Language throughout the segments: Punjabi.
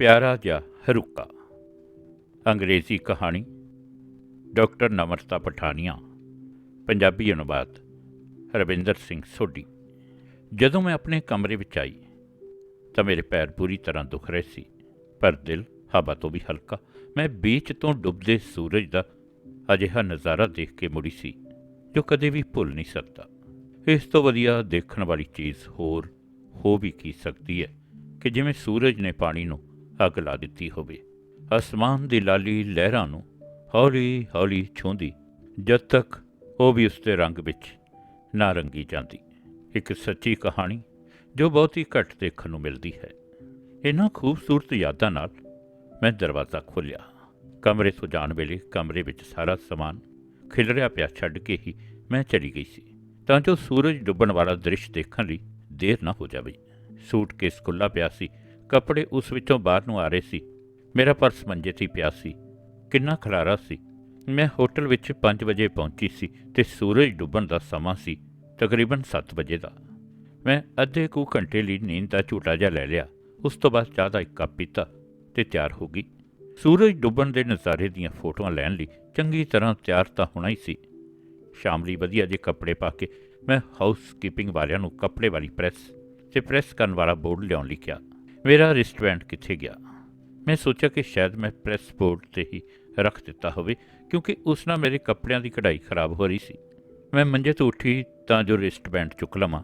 ਪਿਆਰਾ ਜਿਹਾ ਹਰੁਕਾ। ਅੰਗਰੇਜ਼ੀ ਕਹਾਣੀ, ਡਾਕਟਰ ਨਮਰਤਾ ਪਠਾਨੀਆ, ਪੰਜਾਬੀ ਅਨੁਵਾਦ, ਰਵਿੰਦਰ ਸਿੰਘ ਸੋਢੀ। ਜਦੋਂ ਮੈਂ ਆਪਣੇ ਕਮਰੇ ਵਿੱਚ ਆਈ, ਤਾਂ ਮੇਰੇ ਪੈਰ ਪੂਰੀ ਤਰ੍ਹਾਂ ਦੁਖ ਰਹੇ ਸੀ, ਪਰ ਦਿਲ ਹਵਾ ਤੋਂ ਵੀ ਹਲਕਾ। ਮੈਂ ਬੀਚ ਤੋਂ ਡੁੱਬਦੇ ਸੂਰਜ ਦਾ ਅਜਿਹਾ ਨਜ਼ਾਰਾ ਦੇਖ ਕੇ ਮੁੜੀ ਸੀ, ਜੋ ਕਦੇ ਵੀ ਭੁੱਲ ਨਹੀਂ ਸਕਦਾ। ਇਸ ਤੋਂ ਵਧੀਆ ਦੇਖਣ ਵਾਲੀ ਚੀਜ਼ ਹੋਰ ਹੋ ਵੀ ਕੀ ਸਕਦੀ ਹੈ ਕਿ ਜਿਵੇਂ ਸੂਰਜ ਨੇ ਪਾਣੀ ਨੂੰ ਅੱਗ ਲਾ ਦਿੱਤੀ ਹੋਵੇ। ਅਸਮਾਨ ਦੀ ਲਾਲੀ ਲਹਿਰਾਂ ਨੂੰ ਹੌਲੀ ਹੌਲੀ ਛੂੰਹਦੀ, ਜਦ ਤੱਕ ਉਹ ਵੀ ਉਸ ਦੇ ਰੰਗ ਵਿੱਚ ਨਾ ਰੰਗੀ ਜਾਂਦੀ। ਇੱਕ ਸੱਚੀ ਕਹਾਣੀ ਜੋ ਬਹੁਤ ਹੀ ਘੱਟ ਦੇਖਣ ਨੂੰ ਮਿਲਦੀ ਹੈ। ਇਹਨਾਂ ਖੂਬਸੂਰਤ ਯਾਦਾਂ ਨਾਲ ਮੈਂ ਦਰਵਾਜ਼ਾ ਖੋਲ੍ਹਿਆ। ਕਮਰੇ ਤੋਂ ਜਾਣ ਵੇਲੇ ਕਮਰੇ ਵਿੱਚ ਸਾਰਾ ਸਮਾਨ ਖਿਲਰਿਆ ਪਿਆ ਛੱਡ ਕੇ ਹੀ ਮੈਂ ਚਲੀ ਗਈ ਸੀ, ਤਾਂ ਜੋ ਸੂਰਜ ਡੁੱਬਣ ਵਾਲਾ ਦ੍ਰਿਸ਼ ਦੇਖਣ ਲਈ ਦੇਰ ਨਾ ਹੋ ਜਾਵੇ। ਸੂਟਕੇਸ ਖੁੱਲਾ ਪਿਆ ਸੀ ਕੱਪੜੇ ਉਸ ਵਿੱਚੋਂ ਬਾਹਰ ਨੂੰ ਆ ਰਹੇ ਸੀ। ਮੇਰਾ ਪਰਸ ਮੰਜੇ 'ਤੇ ਹੀ ਪਿਆ ਸੀ। ਕਿੰਨਾ ਖਲਾਰਾ ਸੀ। ਮੈਂ ਹੋਟਲ ਵਿੱਚ 5 ਵਜੇ ਪਹੁੰਚੀ ਸੀ ਤੇ ਸੂਰਜ ਡੁੱਬਣ ਦਾ ਸਮਾਂ ਸੀ, ਤਕਰੀਬਨ 7 ਵਜੇ ਦਾ। ਮੈਂ ਅੱਧੇ ਕੁ ਘੰਟੇ ਲਈ ਨੀਂਦ ਦਾ ਝੂਟਾ ਜਿਹਾ ਲੈ ਲਿਆ। ਉਸ ਤੋਂ ਬਾਅਦ ਚਾਹ ਦਾ ਇੱਕ ਕੱਪ ਪੀਤਾ ਤੇ ਤਿਆਰ ਹੋ ਗਈ। ਸੂਰਜ ਡੁੱਬਣ ਦੇ ਨਜ਼ਾਰੇ ਦੀਆਂ ਫੋਟੋਆਂ ਲੈਣ ਲਈ ਚੰਗੀ ਤਰ੍ਹਾਂ ਤਿਆਰ ਤਾਂ ਹੋਣਾ ਹੀ ਸੀ। ਸ਼ਾਮ ਲਈ ਵਧੀਆ ਜਿਹੇ ਕੱਪੜੇ ਪਾ ਕੇ ਮੈਂ ਹਾਊਸ ਕੀਪਿੰਗ ਵਾਲਿਆਂ ਨੂੰ ਕੱਪੜੇ ਵਾਲੀ ਪ੍ਰੈਸ ਤੇ ਪ੍ਰੈਸ ਕਰਨ ਵਾਲਾ ਬੋਰਡ ਲਿਆਉਣ ਲਈ ਕਿਹਾ। ਮੇਰਾ ਰਿਸਟੋਰੈਂਟ ਕਿੱਥੇ ਗਿਆ? ਮੈਂ ਸੋਚਿਆ ਕਿ ਸ਼ਾਇਦ ਮੈਂ ਪ੍ਰੈਸ ਬੋਰਡ ਤੇ ਹੀ ਰੱਖ ਦਿੱਤਾ ਹੋਵੇ, ਕਿਉਂਕਿ ਉਸ ਨਾਲ ਮੇਰੇ ਕੱਪੜਿਆਂ ਦੀ ਕਢਾਈ ਖਰਾਬ ਹੋ ਰਹੀ ਸੀ। ਮੈਂ ਮੰਜੇ ਤੋਂ ਉੱਠੀ ਤਾਂ ਜੋ ਰਿਸਟਬੈਂਡ ਚੁੱਕ ਲਵਾਂ,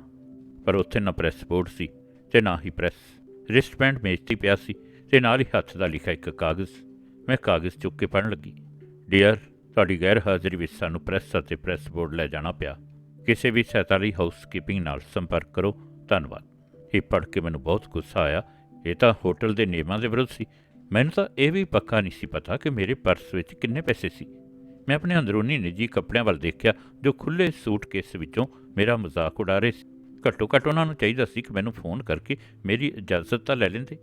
ਪਰ ਉੱਥੇ ਨਾ ਪ੍ਰੈਸ ਬੋਰਡ ਸੀ ਤੇ ਨਾ ਹੀ ਪ੍ਰੈਸ ਰਿਸਟਬੈਂਡ ਮੇਜ਼ 'ਤੇ ਪਿਆ ਸੀ ਤੇ ਨਾਲ ਹੀ ਹੱਥ ਦਾ ਲਿਖਿਆ ਇੱਕ ਕਾਗਜ਼। ਮੈਂ ਕਾਗਜ਼ ਚੁੱਕ ਕੇ ਪੜ੍ਹਨ ਲੱਗੀ। ਡੀਅਰ ਤੁਹਾਡੀ ਗੈਰ ਹਾਜ਼ਰੀ ਵਿੱਚ ਸਾਨੂੰ ਪ੍ਰੈਸ ਅਤੇ ਪ੍ਰੈਸ ਬੋਰਡ ਲੈ ਜਾਣਾ ਪਿਆ। ਕਿਸੇ ਵੀ ਸਹਾਇਤਾ ਲਈ ਹਾਊਸਕੀਪਿੰਗ ਨਾਲ ਸੰਪਰਕ ਕਰੋ। ਧੰਨਵਾਦ। ਇਹ ਪੜ੍ਹ ਕੇ ਮੈਨੂੰ ਬਹੁਤ ਗੁੱਸਾ ਆਇਆ ਇਹ ਤਾਂ ਹੋਟਲ ਦੇ ਨਿਯਮਾਂ ਦੇ ਵਿਰੁੱਧ ਸੀ। ਮੈਨੂੰ ਤਾਂ ਇਹ ਵੀ ਪੱਕਾ ਨਹੀਂ ਸੀ ਪਤਾ ਕਿ ਮੇਰੇ ਪਰਸ ਵਿੱਚ ਕਿੰਨੇ ਪੈਸੇ ਸੀ। ਮੈਂ ਆਪਣੇ ਅੰਦਰੂਨੀ ਨਿੱਜੀ ਕੱਪੜਿਆਂ ਵੱਲ ਦੇਖਿਆ, ਜੋ ਖੁੱਲੇ ਸੂਟਕੇਸ ਵਿੱਚੋਂ ਮੇਰਾ ਮਜ਼ਾਕ ਉਡਾ ਰਹੇ ਸੀ। ਘੱਟੋ ਘੱਟ ਉਹਨਾਂ ਨੂੰ ਚਾਹੀਦਾ ਸੀ ਕਿ ਮੈਨੂੰ ਫੋਨ ਕਰਕੇ ਮੇਰੀ ਇਜਾਜ਼ਤ ਤਾਂ ਲੈ ਲੈਂਦੇ।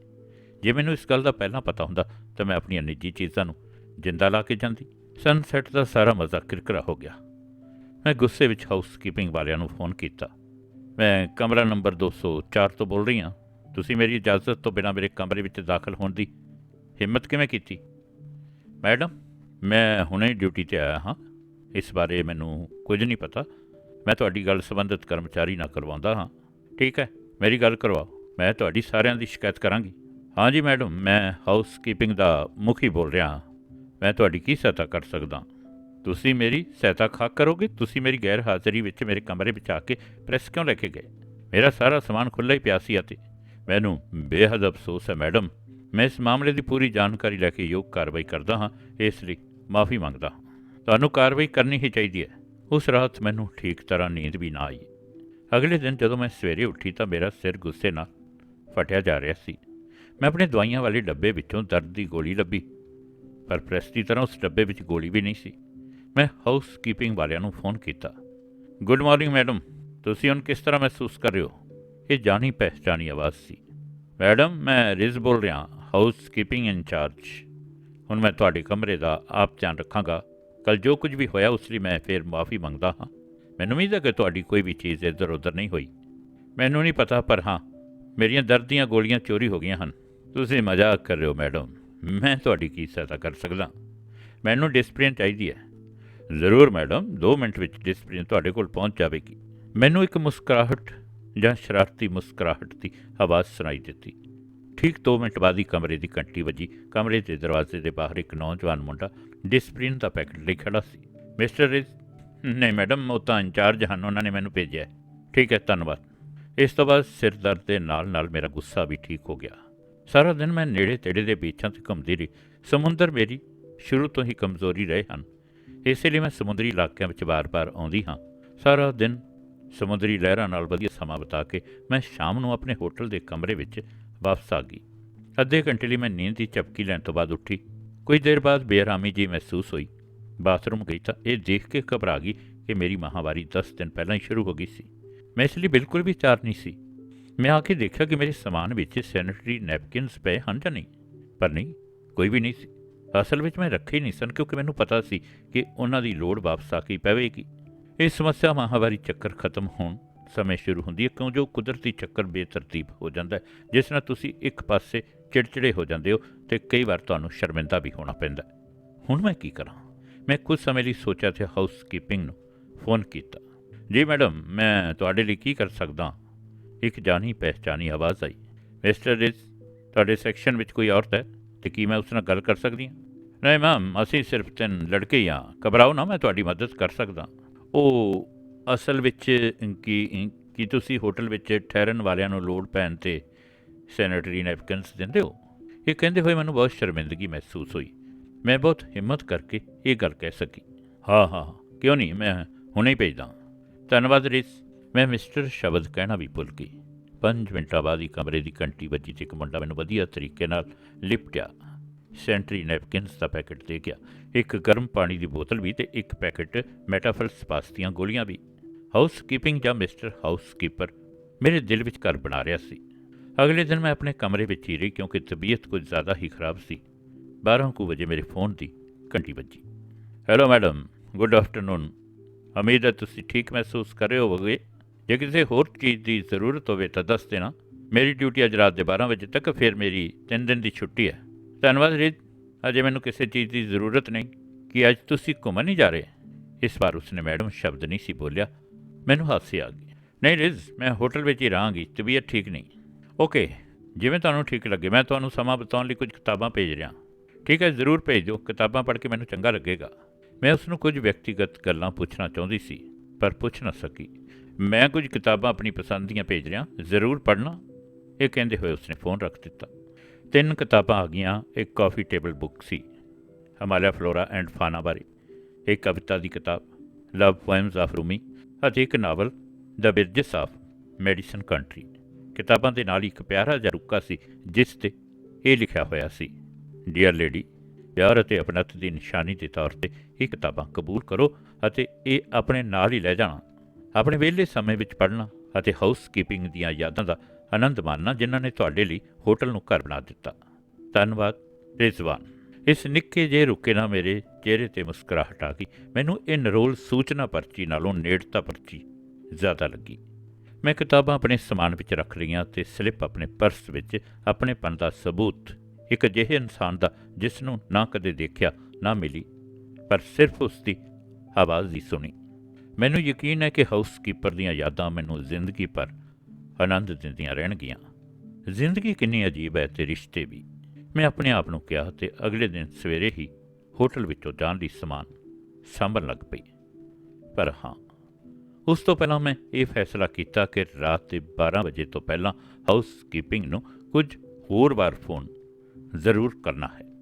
ਜੇ ਮੈਨੂੰ ਇਸ ਗੱਲ ਦਾ ਪਹਿਲਾਂ ਪਤਾ ਹੁੰਦਾ, ਤਾਂ ਮੈਂ ਆਪਣੀਆਂ ਨਿੱਜੀ ਚੀਜ਼ਾਂ ਨੂੰ ਜਿੰਦਾ ਲਾ ਕੇ ਜਾਂਦੀ। ਸਨਸੈਟ ਦਾ ਸਾਰਾ ਮਜ਼ਾ ਕਿਰਕਰਾ ਹੋ ਗਿਆ। ਮੈਂ ਗੁੱਸੇ ਵਿੱਚ ਹਾਊਸਕੀਪਿੰਗ ਵਾਲਿਆਂ ਨੂੰ ਫੋਨ ਕੀਤਾ। ਮੈਂ ਕਮਰਾ ਨੰਬਰ 204 ਤੋਂ ਬੋਲ ਰਹੀ ਹਾਂ। ਤੁਸੀਂ ਮੇਰੀ ਇਜਾਜ਼ਤ ਤੋਂ ਬਿਨਾਂ ਮੇਰੇ ਕਮਰੇ ਵਿੱਚ ਦਾਖਲ ਹੋਣ ਦੀ ਹਿੰਮਤ ਕਿਵੇਂ ਕੀਤੀ? ਮੈਡਮ, ਮੈਂ ਹੁਣੇ ਡਿਊਟੀ ਤੇ ਆਇਆ ਹਾਂ। ਇਸ ਬਾਰੇ ਮੈਨੂੰ ਕੁਝ ਨਹੀਂ ਪਤਾ। ਮੈਂ ਤੁਹਾਡੀ ਗੱਲ ਸੰਬੰਧਿਤ ਕਰਮਚਾਰੀ ਨਾਲ ਕਰਵਾਉਂਦਾ ਹਾਂ। ਠੀਕ ਹੈ, ਮੇਰੀ ਗੱਲ ਕਰਵਾਓ। ਮੈਂ ਤੁਹਾਡੀ ਸਾਰਿਆਂ ਦੀ ਸ਼ਿਕਾਇਤ ਕਰਾਂਗੀ। ਹਾਂਜੀ ਮੈਡਮ, ਮੈਂ ਹਾਊਸ ਕੀਪਿੰਗ ਦਾ ਮੁਖੀ ਬੋਲ ਰਿਹਾ ਹਾਂ। ਮੈਂ ਤੁਹਾਡੀ ਕੀ ਸਹਾਇਤਾ ਕਰ ਸਕਦਾ ਤੁਸੀਂ ਮੇਰੀ ਸਹਾਇਤਾ ਖਾ ਕਰੋਗੇ? ਤੁਸੀਂ ਮੇਰੀ ਗੈਰ ਹਾਜ਼ਰੀ ਵਿੱਚ ਮੇਰੇ ਕਮਰੇ ਵਿੱਚ ਆ ਕੇ ਪ੍ਰੈਸ ਕਿਉਂ ਲੈ ਕੇ ਗਏ? ਮੇਰਾ ਸਾਰਾ ਸਮਾਨ ਖੁੱਲ੍ਹਾ ਹੀ ਪਿਆ ਸੀ ਅਤੇ ਮੈਨੂੰ ਬੇਹੱਦ ਅਫਸੋਸ ਹੈ, ਮੈਡਮ। ਮੈਂ ਇਸ ਮਾਮਲੇ ਦੀ ਪੂਰੀ ਜਾਣਕਾਰੀ ਲੈ ਕੇ ਯੋਗ ਕਾਰਵਾਈ ਕਰਦਾ ਹਾਂ, ਇਸ ਲਈ ਮਾਫੀ ਮੰਗਦਾ ਹਾਂ। ਤੁਹਾਨੂੰ ਕਾਰਵਾਈ ਕਰਨੀ ਹੀ ਚਾਹੀਦੀ ਹੈ। ਉਸ ਰਾਤ ਮੈਨੂੰ ਠੀਕ ਤਰ੍ਹਾਂ ਨੀਂਦ ਵੀ ਨਾ ਆਈ। ਅਗਲੇ ਦਿਨ ਜਦੋਂ ਮੈਂ ਸਵੇਰੇ ਉੱਠੀ ਤਾਂ ਮੇਰਾ ਸਿਰ ਗੁੱਸੇ ਨਾਲ ਫਟਿਆ ਜਾ ਰਿਹਾ ਸੀ। ਮੈਂ ਆਪਣੇ ਦਵਾਈਆਂ ਵਾਲੇ ਡੱਬੇ ਵਿੱਚੋਂ ਦਰਦ ਦੀ ਗੋਲੀ ਲੱਭੀ, ਪਰ ਪ੍ਰੈਸ ਦੀ ਤਰ੍ਹਾਂ ਉਸ ਡੱਬੇ ਵਿੱਚ ਗੋਲੀ ਵੀ ਨਹੀਂ ਸੀ। ਮੈਂ ਹਾਊਸ ਕੀਪਿੰਗ ਵਾਲਿਆਂ ਨੂੰ ਫੋਨ ਕੀਤਾ, ਗੁੱਡ ਮਾਰਨਿੰਗ, ਮੈਡਮ। ਤੁਸੀਂ ਹੁਣ ਕਿਸ ਤਰ੍ਹਾਂ ਮਹਿਸੂਸ ਕਰ ਰਹੇ ਹੋ? ਇਹ ਜਾਣੀ ਪਹਿਚਾਣੀ ਆਵਾਜ਼ ਸੀ। ਮੈਡਮ, ਮੈਂ ਰਿਜ਼ ਬੋਲ ਰਿਹਾ ਹਾਊਸ ਕੀਪਿੰਗ ਇੰਚਾਰਜ ਹੁਣ ਮੈਂ ਤੁਹਾਡੇ ਕਮਰੇ ਦਾ ਆਪ ਧਿਆਨ ਰੱਖਾਂਗਾ। ਕੱਲ ਜੋ ਕੁਝ ਵੀ ਹੋਇਆ, ਉਸ ਲਈ ਮੈਂ ਫਿਰ ਮਾਫੀ ਮੰਗਦਾ ਹਾਂ। ਮੈਨੂੰ ਉਮੀਦ ਹੈ ਕਿ ਤੁਹਾਡੀ ਕੋਈ ਵੀ ਚੀਜ਼ ਇੱਧਰ ਉੱਧਰ ਨਹੀਂ ਹੋਈ। ਮੈਨੂੰ ਨਹੀਂ ਪਤਾ, ਪਰ ਹਾਂ, ਮੇਰੀਆਂ ਦਰਦ ਦੀਆਂ ਗੋਲੀਆਂ ਚੋਰੀ ਹੋ ਗਈਆਂ ਹਨ। ਤੁਸੀਂ ਮਜ਼ਾਕ ਕਰ ਰਹੇ ਹੋ, ਮੈਡਮ। ਮੈਂ ਤੁਹਾਡੀ ਕੀ ਸਹਾਇਤਾ ਕਰ ਸਕਦਾ? ਮੈਨੂੰ ਡਿਸਪਲਿਨ ਚਾਹੀਦੀ ਹੈ। ਜ਼ਰੂਰ, ਮੈਡਮ। 2 ਮਿੰਟ ਵਿੱਚ ਡਿਸਪਲਿਨ ਤੁਹਾਡੇ ਕੋਲ ਪਹੁੰਚ ਜਾਵੇਗੀ। ਮੈਨੂੰ ਇੱਕ ਮੁਸਕਰਾਹਟ ਜਾਂ ਸ਼ਰਾਰਤੀ ਮੁਸਕਰਾਹਟ ਦੀ ਆਵਾਜ਼ ਸੁਣਾਈ ਦਿੱਤੀ। ਠੀਕ 2 ਮਿੰਟ ਬਾਅਦ ਹੀ ਕਮਰੇ ਦੀ ਘੰਟੀ ਵੱਜੀ। ਕਮਰੇ ਦੇ ਦਰਵਾਜ਼ੇ ਦੇ ਬਾਹਰ ਇੱਕ ਨੌਜਵਾਨ ਮੁੰਡਾ ਡਿਸਪਲਿਨ ਦਾ ਪੈਕਟ ਲਈ ਖੜਾ ਸੀ। ਮਿਸਟਰ ਰਿਜ਼, ਨਹੀਂ ਮੈਡਮ, ਉਹ ਤਾਂ ਇੰਚਾਰਜ ਹਨ, ਉਹਨਾਂ ਨੇ ਮੈਨੂੰ ਭੇਜਿਆ ਠੀਕ ਹੈ, ਧੰਨਵਾਦ। ਇਸ ਤੋਂ ਬਾਅਦ ਸਿਰ ਦਰਦ ਦੇ ਨਾਲ ਨਾਲ ਮੇਰਾ ਗੁੱਸਾ ਵੀ ਠੀਕ ਹੋ ਗਿਆ। ਸਾਰਾ ਦਿਨ ਮੈਂ ਨੇੜੇ ਤੇੜੇ ਦੇ ਬੀਚਾਂ ਤੇ ਘੁੰਮਦੀ ਰਹੀ। ਸਮੁੰਦਰ ਮੇਰੀ ਸ਼ੁਰੂ ਤੋਂ ਹੀ ਕਮਜ਼ੋਰੀ ਰਹੇ ਹਨ। ਇਸੇ ਲਈ ਮੈਂ ਸਮੁੰਦਰੀ ਇਲਾਕਿਆਂ ਵਿੱਚ ਵਾਰ-ਵਾਰ ਆਉਂਦੀ ਹਾਂ। ਸਾਰਾ ਦਿਨ ਸਮੁੰਦਰੀ ਲਹਿਰਾਂ ਨਾਲ ਵਧੀਆ ਸਮਾਂ ਬਿਤਾ ਕੇ ਮੈਂ ਸ਼ਾਮ ਨੂੰ ਆਪਣੇ ਹੋਟਲ ਦੇ ਕਮਰੇ ਵਿੱਚ ਵਾਪਸ ਆ ਗਈ। ਅੱਧੇ ਘੰਟੇ ਲਈ ਮੈਂ ਨੀਂਦ ਦੀ ਝਪਕੀ ਲੈਣ ਤੋਂ ਬਾਅਦ ਉੱਠੀ। ਕੁਝ ਦੇਰ ਬਾਅਦ ਬੇਆਰਾਮੀ ਜੀ ਮਹਿਸੂਸ ਹੋਈ। ਬਾਥਰੂਮ ਗਈ ਤਾਂ ਇਹ ਦੇਖ ਕੇ ਘਬਰਾ ਗਈ ਕਿ ਮੇਰੀ ਮਾਹਵਾਰੀ 10 ਦਿਨ ਪਹਿਲਾਂ ਹੀ ਸ਼ੁਰੂ ਹੋ ਗਈ ਸੀ। ਮੈਂ ਇਸ ਲਈ ਬਿਲਕੁਲ ਵੀ ਤਿਆਰ ਨਹੀਂ ਸੀ। ਮੈਂ ਆ ਕੇ ਦੇਖਿਆ ਕਿ ਮੇਰੇ ਸਮਾਨ ਵਿੱਚ ਸੈਨੀਟਰੀ ਨੈਪਕਿਨਸ ਪਏ ਹਨ ਜਾਂ ਨਹੀਂ। ਪਰ ਨਹੀਂ, ਕੋਈ ਵੀ ਨਹੀਂ ਸੀ। ਅਸਲ ਵਿੱਚ ਮੈਂ ਰੱਖੇ ਹੀ ਨਹੀਂ ਸਨ ਕਿਉਂਕਿ ਮੈਨੂੰ ਪਤਾ ਸੀ ਕਿ ਉਹਨਾਂ ਦੀ ਲੋੜ ਵਾਪਸ ਆ ਕੇ ਪਵੇਗੀ। ਇਹ ਸਮੱਸਿਆ ਮਾਹਵਾਰੀ ਚੱਕਰ ਖਤਮ ਹੋਣ ਸਮੇਂ ਸ਼ੁਰੂ ਹੁੰਦੀ ਹੈ, ਕਿਉਂ ਜੋ ਕੁਦਰਤੀ ਚੱਕਰ ਬੇਤਰਤੀਬ ਹੋ ਜਾਂਦਾ ਹੈ, ਜਿਸ ਨਾਲ ਤੁਸੀਂ ਇੱਕ ਪਾਸੇ ਚਿੜਚਿੜੇ ਹੋ ਜਾਂਦੇ ਹੋ ਤੇ ਕਈ ਵਾਰ ਤੁਹਾਨੂੰ ਸ਼ਰਮਿੰਦਾ ਵੀ ਹੋਣਾ ਪੈਂਦਾ ਹੁਣ ਮੈਂ ਕੀ ਕਰਾਂ? ਮੈਂ ਕੁਝ ਸਮੇਂ ਲਈ ਸੋਚਿਆ ਤੇ ਹਾਊਸਕੀਪਿੰਗ ਨੂੰ ਫੋਨ ਕੀਤਾ। ਜੀ ਮੈਡਮ, ਮੈਂ ਤੁਹਾਡੇ ਲਈ ਕੀ ਕਰ ਸਕਦਾ ਇੱਕ ਜਾਣੀ ਪਹਿਚਾਨੀ ਆਵਾਜ਼ ਆਈ। ਮਿਸਟਰ ਰਿਸ, ਤੁਹਾਡੇ ਸੈਕਸ਼ਨ ਵਿੱਚ ਕੋਈ ਔਰਤ ਹੈ ਤੇ ਕੀ ਮੈਂ ਉਸ ਨਾਲ ਗੱਲ ਕਰ ਸਕਦੀ ਹਾਂ? ਨਹੀਂ ਮੈਮ, ਅਸੀਂ ਸਿਰਫ ਤਿੰਨ ਲੜਕੇ ਹੀ ਹਾਂ। ਘਬਰਾਓ ਨਾ, ਮੈਂ ਤੁਹਾਡੀ ਮਦਦ ਕਰ ਸਕਦਾ ਉਹ ਅਸਲ ਵਿੱਚ ਕੀ ਕੀ ਤੁਸੀਂ ਹੋਟਲ ਵਿੱਚ ਠਹਿਰਨ ਵਾਲਿਆਂ ਨੂੰ ਲੋੜ ਪੈਣ ਤੇ ਸੈਨੇਟਰੀ ਨੈਪਕਿਨਸ ਦਿੰਦੇ ਹੋ? ਇਹ ਕਹਿੰਦੇ ਹੋਏ ਮੈਨੂੰ ਬਹੁਤ ਸ਼ਰਮਿੰਦਗੀ ਮਹਿਸੂਸ ਹੋਈ। ਮੈਂ ਬਹੁਤ ਹਿੰਮਤ ਕਰਕੇ ਇਹ ਗੱਲ ਕਹਿ ਸਕੀ। ਹਾਂ ਹਾਂ ਕਿਉਂ ਨਹੀਂ? ਮੈਂ ਹੁਣੇ ਹੀ ਭੇਜਦਾ ਧੰਨਵਾਦ ਰਿਸ। ਮੈਂ ਮਿਸਟਰ ਸ਼ਬਦ ਕਹਿਣਾ ਵੀ ਭੁੱਲ ਗਈ। ਪੰਜ ਮਿੰਟਾਂ ਬਾਅਦ ਹੀ ਕਮਰੇ ਦੀ ਘੰਟੀ ਵੱਜੀ ਤੇ ਇੱਕ ਮੁੰਡਾ ਮੈਨੂੰ ਵਧੀਆ ਤਰੀਕੇ ਨਾਲ ਲਿਪਟਿਆ। ਸੈਂਟਰੀ ਨੈਪਕਿਨਸ ਦਾ ਪੈਕੇਟ ਦੇ ਗਿਆ। ਇੱਕ ਗਰਮ ਪਾਣੀ ਦੀ ਬੋਤਲ ਵੀ ਤੇ ਇੱਕ ਪੈਕੇਟ ਮੈਟਾਫਲ ਸਪਾਸ ਦੀਆਂ ਗੋਲੀਆਂ ਵੀ। ਹਾਊਸਕੀਪਿੰਗ ਜਾਂ ਮਿਸਟਰ ਹਾਊਸ ਕੀਪਰ ਮੇਰੇ ਦਿਲ ਵਿੱਚ ਘਰ ਬਣਾ ਰਿਹਾ ਸੀ। ਅਗਲੇ ਦਿਨ ਮੈਂ ਆਪਣੇ ਕਮਰੇ ਵਿੱਚ ਹੀ ਰਹੀ ਕਿਉਂਕਿ ਤਬੀਅਤ ਕੁਝ ਜ਼ਿਆਦਾ ਹੀ ਖਰਾਬ ਸੀ। 12 ਕੁ ਵਜੇ ਮੇਰੇ ਫੋਨ ਦੀ ਘੰਟੀ ਵੱਜੀ। ਹੈਲੋ ਮੈਡਮ ਗੁੱਡ ਆਫਟਰਨੂਨ ਉਮੀਦ ਹੈ ਤੁਸੀਂ ਠੀਕ ਮਹਿਸੂਸ ਕਰ ਰਹੇ ਹੋਵੋਗੇ। ਜੇ ਕਿਸੇ ਹੋਰ ਚੀਜ਼ ਦੀ ਜ਼ਰੂਰਤ ਹੋਵੇ ਤਾਂ ਦੱਸ ਦੇਣਾ। ਮੇਰੀ ਡਿਊਟੀ ਅੱਜ ਰਾਤ ਦੇ 12 ਵਜੇ ਤੱਕ, ਫਿਰ ਮੇਰੀ 3 ਦਿਨ ਦੀ ਛੁੱਟੀ ਹੈ। ਧੰਨਵਾਦ ਰੀਤ ਅਜੇ ਮੈਨੂੰ ਕਿਸੇ ਚੀਜ਼ ਦੀ ਜ਼ਰੂਰਤ ਨਹੀਂ ਕਿ ਅੱਜ ਤੁਸੀਂ ਘੁੰਮਣ ਨਹੀਂ ਜਾ ਰਹੇ। ਇਸ ਵਾਰ ਉਸਨੇ ਮੈਡਮ ਸ਼ਬਦ ਨਹੀਂ ਸੀ ਬੋਲਿਆ। ਮੈਨੂੰ ਹਾਸੇ ਆ ਗਏ ਨਹੀਂ ਰਿਜ਼, ਮੈਂ ਹੋਟਲ ਵਿੱਚ ਹੀ ਰਹਾਂਗੀ, ਤਬੀਅਤ ਠੀਕ ਨਹੀਂ। ਓਕੇ, ਜਿਵੇਂ ਤੁਹਾਨੂੰ ਠੀਕ ਲੱਗੇ, ਮੈਂ ਤੁਹਾਨੂੰ ਸਮਾਂ ਬਿਤਾਉਣ ਲਈ ਕੁਝ ਕਿਤਾਬਾਂ ਭੇਜ ਰਿਹਾ। ਠੀਕ ਹੈ, ਜ਼ਰੂਰ ਭੇਜ। ਦਿਓ ਕਿਤਾਬਾਂ ਪੜ੍ਹ ਕੇ ਮੈਨੂੰ ਚੰਗਾ ਲੱਗੇਗਾ। ਮੈਂ ਉਸ ਨੂੰ ਕੁਝ ਵਿਅਕਤੀਗਤ ਗੱਲਾਂ ਪੁੱਛਣਾ ਚਾਹੁੰਦੀ ਸੀ, ਪਰ ਪੁੱਛ ਨਾ ਸਕੀ। ਮੈਂ ਕੁਝ ਕਿਤਾਬਾਂ ਆਪਣੀ ਪਸੰਦ ਦੀਆਂ ਭੇਜ ਰਿਹਾ, ਜ਼ਰੂਰ ਪੜ੍ਹਨਾ। ਇਹ ਕਹਿੰਦੇ ਹੋਏ ਉਸਨੇ ਫੋਨ ਰੱਖ ਦਿੱਤਾ। ਤਿੰਨ ਕਿਤਾਬਾਂ ਆ ਗਈਆਂ, ਇੱਕ ਕਾਫੀ ਟੇਬਲ ਬੁੱਕ ਸੀ ਹਿਮਾਲਿਆ ਫਲੋਰਾ ਐਂਡ ਫਾਨਾ ਬਾਰੇ, ਇੱਕ ਕਵਿਤਾ ਦੀ ਕਿਤਾਬ ਲਵ ਪੋਇਮਸ ਆਫ ਰੂਮੀ ਅਤੇ ਇੱਕ novel the bridges of Madison County ਕਿਤਾਬਾਂ ਦੇ ਨਾਲ ਹੀ ਇੱਕ ਪਿਆਰਾ ਜਿਹਾ ਰੁੱਕਾ ਸੀ, ਜਿਸ ਤੇ ਇਹ ਲਿਖਿਆ ਹੋਇਆ ਸੀ ਡੀਅਰ ਲੇਡੀ ਪਿਆਰ ਅਤੇ ਅਪਣਤ ਦੀ ਨਿਸ਼ਾਨੀ ਦੇ ਤੌਰ ਤੇ ਇਹ ਕਿਤਾਬਾਂ ਕਬੂਲ ਕਰੋ ਅਤੇ ਇਹ ਆਪਣੇ ਨਾਲ ਹੀ ਲੈ ਜਾਣਾ, ਆਪਣੇ ਵਿਹਲੇ ਸਮੇਂ ਵਿੱਚ ਪੜ੍ਹਨਾ ਅਤੇ ਹਾਊਸ ਕੀਪਿੰਗ ਦੀਆਂ ਯਾਦਾਂ ਦਾ ਆਨੰਦ ਮਾਨਣਾ ਜਿਨ੍ਹਾਂ ਨੇ ਤੁਹਾਡੇ ਲਈ ਹੋਟਲ ਨੂੰ ਘਰ ਬਣਾ ਦਿੱਤਾ। ਧੰਨਵਾਦ ਰਿਜ਼ਵਾਨ ਇਸ ਨਿੱਕੇ ਜਿਹੇ ਰੁਕੇ ਨਾਲ ਮੇਰੇ ਚਿਹਰੇ ਤੇ ਮੁਸਕਰਾਹਟ ਆ ਗਈ। ਮੈਨੂੰ ਇਹ ਨਰੋਲ ਸੂਚਨਾ ਪਰਚੀ ਨਾਲੋਂ ਨੇੜਤਾ ਪਰਚੀ ਜ਼ਿਆਦਾ ਲੱਗੀ। ਮੈਂ ਕਿਤਾਬਾਂ ਆਪਣੇ ਸਮਾਨ ਵਿੱਚ ਰੱਖ ਲਈਆਂ ਤੇ ਸਲਿੱਪ ਆਪਣੇ ਪਰਸ ਵਿੱਚ, ਆਪਣੇ ਪਨ ਦਾ ਸਬੂਤ, ਇੱਕ ਅਜਿਹੇ ਇਨਸਾਨ ਦਾ ਜਿਸ ਨੂੰ ਨਾ ਕਦੇ ਦੇਖਿਆ, ਨਾ ਮਿਲੀ, ਪਰ ਸਿਰਫ ਉਸ ਦੀ ਆਵਾਜ਼ ਹੀ ਸੁਣੀ। ਮੈਨੂੰ ਯਕੀਨ ਹੈ ਕਿ ਹਾਊਸਕੀਪਰ ਦੀਆਂ ਯਾਦਾਂ ਮੈਨੂੰ ਜ਼ਿੰਦਗੀ ਭਰ ਆਨੰਦ ਦਿੰਦੀਆਂ ਰਹਿਣਗੀਆਂ। ਜ਼ਿੰਦਗੀ ਕਿੰਨੀ ਅਜੀਬ ਹੈ ਤੇ ਰਿਸ਼ਤੇ ਵੀ। ਮੈਂ ਆਪਣੇ ਆਪ ਨੂੰ ਕਿਹਾ ਤੇ ਅਗਲੇ ਦਿਨ ਸਵੇਰੇ ਹੀ ਹੋਟਲ ਵਿੱਚੋਂ ਜਾਣ ਲਈ ਸਮਾਨ ਸਾਂਭਣ ਲੱਗ ਪਈ। ਪਰ ਹਾਂ, ਉਸ ਤੋਂ ਪਹਿਲਾਂ ਮੈਂ ਇਹ ਫੈਸਲਾ ਕੀਤਾ ਕਿ ਰਾਤ ਦੇ 12 ਵਜੇ ਤੋਂ ਪਹਿਲਾਂ ਹਾਊਸ ਕੀਪਿੰਗ ਨੂੰ ਕੁਝ ਹੋਰ ਵਾਰ ਫੋਨ ਜ਼ਰੂਰ ਕਰਨਾ ਹੈ।